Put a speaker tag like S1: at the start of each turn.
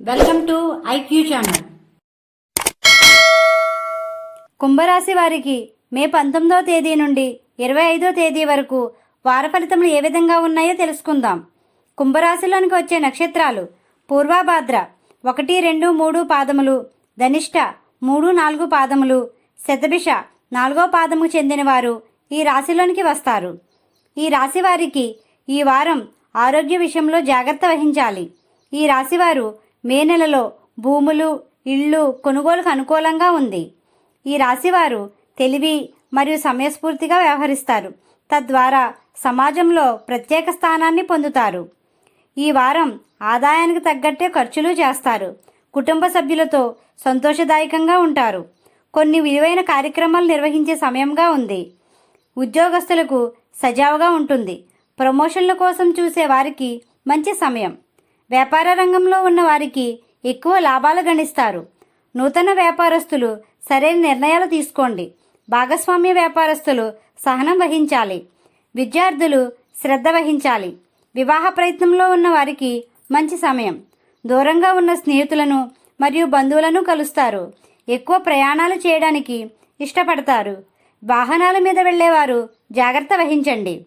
S1: Welcome to IQ channel. కుంభరాశి వారికి మే పంతొమ్మిదవ తేదీ నుండి ఇరవై ఐదో తేదీ వరకు వార ఫలితములు ఏ విధంగా ఉన్నాయో తెలుసుకుందాం. కుంభరాశిలోనికి వచ్చే నక్షత్రాలు పూర్వాభాద్ర ఒకటి రెండు మూడు పాదములు ధనిష్ట మూడు నాలుగు పాదములు శతభిష నాలుగో పాదముకు చెందినవారు ఈ రాశిలోనికి వస్తారు. ఈ రాశి వారికి ఈ వారం ఆరోగ్య విషయంలో జాగ్రత్త వహించాలి. ఈ రాశివారు మే నెలలో భూములు ఇళ్ళు కొనుగోలుకు అనుకూలంగా ఉంది. ఈ రాశివారు తెలివి మరియు సమయస్ఫూర్తిగా వ్యవహరిస్తారు. తద్వారా సమాజంలో ప్రత్యేక స్థానాన్ని పొందుతారు. ఈ వారం ఆదాయానికి తగ్గట్టే ఖర్చులు చేస్తారు. కుటుంబ సభ్యులతో సంతోషదాయకంగా ఉంటారు. కొన్ని విలువైన కార్యక్రమాలు నిర్వహించే సమయంగా ఉంది. ఉద్యోగస్తులకు సజావుగా ఉంటుంది. ప్రమోషన్ల కోసం చూసే వారికి మంచి సమయం. వ్యాపార రంగంలో ఉన్న వారికి ఎక్కువ లాభాలు గణిస్తారు. నూతన వ్యాపారస్తులు సరైన నిర్ణయాలు తీసుకోండి. భాగస్వామ్య వ్యాపారస్తులు సహనం వహించాలి. విద్యార్థులు శ్రద్ధ వహించాలి. వివాహ ప్రయత్నంలో ఉన్న వారికి మంచి సమయం. దూరంగా ఉన్న స్నేహితులను మరియు బంధువులను కలుస్తారు. ఎక్కువ ప్రయాణాలు చేయడానికి ఇష్టపడతారు. వాహనాల మీద వెళ్ళేవారు జాగ్రత్త వహించండి.